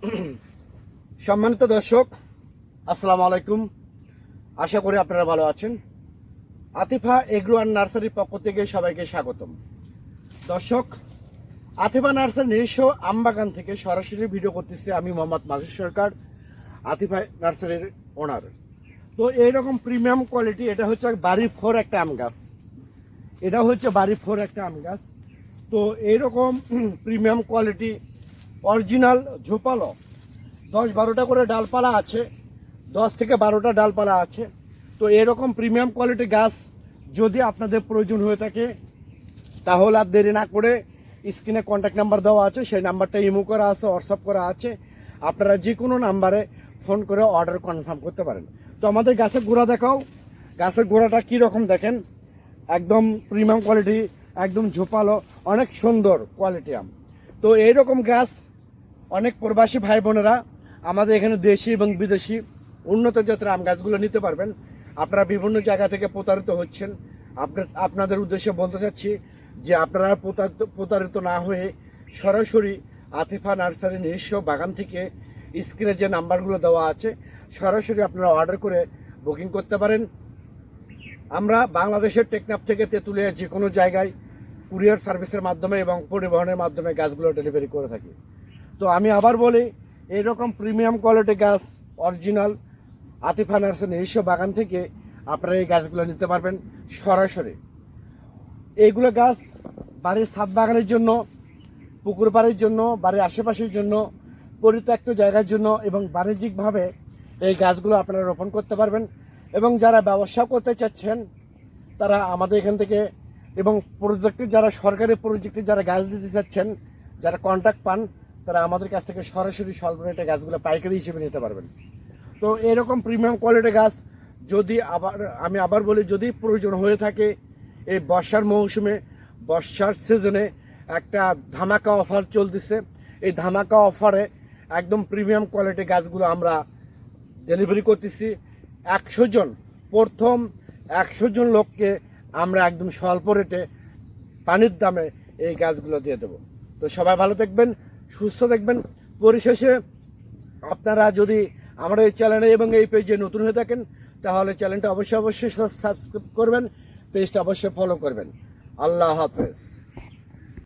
সম্মানিত দর্শক, আসসালামু আলাইকুম। আশা করি আপনারা ভালো আছেন। আতিফা এগ্রো অ্যান্ড নার্সারির পক্ষ থেকে সবাইকে স্বাগতম। দর্শক, আতিফা নার্সারি নিজস্ব আমবাগান থেকে সরাসরি ভিডিও করতেছি আমি মোহাম্মদ মাসুদ সরকার, আতিফা নার্সারির ওনার। তো এইরকম প্রিমিয়াম কোয়ালিটি, এটা হচ্ছে বাড়ি ফোর একটা আম গাছ। এটা হচ্ছে বাড়ি ফোর একটা আম গাছ। তো এইরকম প্রিমিয়াম কোয়ালিটি অরিজিনাল ঝোপালো। দশ বারোটা করে ডালপালা আছে, দশ থেকে বারোটা ডালপালা আছে। তো এরকম প্রিমিয়াম কোয়ালিটি গাছ যদি আপনাদের প্রয়োজন হয়ে থাকে, তাহলে আর দেরি না করে স্ক্রিনে কন্ট্যাক্ট নাম্বার দেওয়া আছে, সেই নাম্বারটা ইমো করা আছে হোয়াটসঅ্যাপ করা আছে। আপনারা যে কোনো নাম্বারে ফোন করে অর্ডার কনফার্ম করতে পারেন। তো আমাদের গাছের গোড়া দেখাও। গাছের গোড়াটা রকম দেখেন? একদম প্রিমিয়াম কোয়ালিটি একদম ঝোপালো, অনেক সুন্দর কোয়ালিটি আম। তো এইরকম গাছ অনেক প্রবাসী ভাই বোনেরা আমাদের এখানে দেশি এবং বিদেশি উন্নত জাতের আম গাছগুলো নিতে পারবেন। আপনারা বিভিন্ন জায়গা থেকে প্রতারিত হচ্ছেন। আপনাদের উদ্দেশ্যে বলতে চাচ্ছি যে আপনারা প্রতারিত না হয়ে সরাসরি আতিফা নার্সারি নিজস্ব বাগান থেকে স্ক্রিনে যে নাম্বারগুলো দেওয়া আছে, সরাসরি আপনারা অর্ডার করে বুকিং করতে পারেন। আমরা বাংলাদেশের টেকনাফ থেকে তেঁতুলিয়া যে কোনো জায়গায় কুরিয়ার সার্ভিসের মাধ্যমে এবং পরিবহনের মাধ্যমে গাছগুলো ডেলিভারি করে থাকি। তো আমি আবার বলি, এইরকম প্রিমিয়াম কোয়ালিটি গাছ অরিজিনাল আতিফা নার্সের নিজস্ব বাগান থেকে আপনারা এই গাছগুলো নিতে পারবেন সরাসরি। এইগুলো গাছ বাড়ির ছাদ বাগানের জন্য, পুকুর পাড়ের জন্য, বাড়ির আশেপাশের জন্য, পরিত্যক্ত জায়গার জন্য এবং বাণিজ্যিকভাবে এই গাছগুলো আপনারা রোপণ করতে পারবেন এবং যারা ব্যবসা করতে চাচ্ছেন, তারা আমাদের এখান থেকে এবং প্রজেক্টে যারা সরকারি প্রজেক্টে যারা গাছ দিতে চাচ্ছেন, যারা কন্ট্যাক্ট পান তারা আমাদের কাছ থেকে সরাসরি স্বল্প রেটে গাছগুলো পাইকারি হিসেবে নিতে পারবেন। তো এরকম প্রিমিয়াম কোয়ালিটি গাছ যদি আবার, আমি আবার বলি, যদি প্রয়োজন হয়ে থাকে, এই বর্ষার মৌসুমে, বর্ষার সিজনে একটা ধামাকা অফার চলতেছে। এই ধামাকা অফারে একদম প্রিমিয়াম কোয়ালিটি গাছগুলো আমরা ডেলিভারি করতেছি। একশো জন, প্রথম একশো জন লোককে আমরা একদম স্বল্প রেটে পানির দামে এই গাছগুলো দিয়ে দেবো। তো সবাই ভালো থাকবেন সুস্থ দেখবেন পরিশেষে আপনারা যদি আমার এই চ্যানেলে এবং এই পেজে নতুন হয়ে থাকেন, তাহলে চ্যানেলটা অবশ্যই অবশ্যই সাবস্ক্রাইব করবেন পেজটা অবশ্যই ফলো করবেন। আল্লাহ হাফেজ।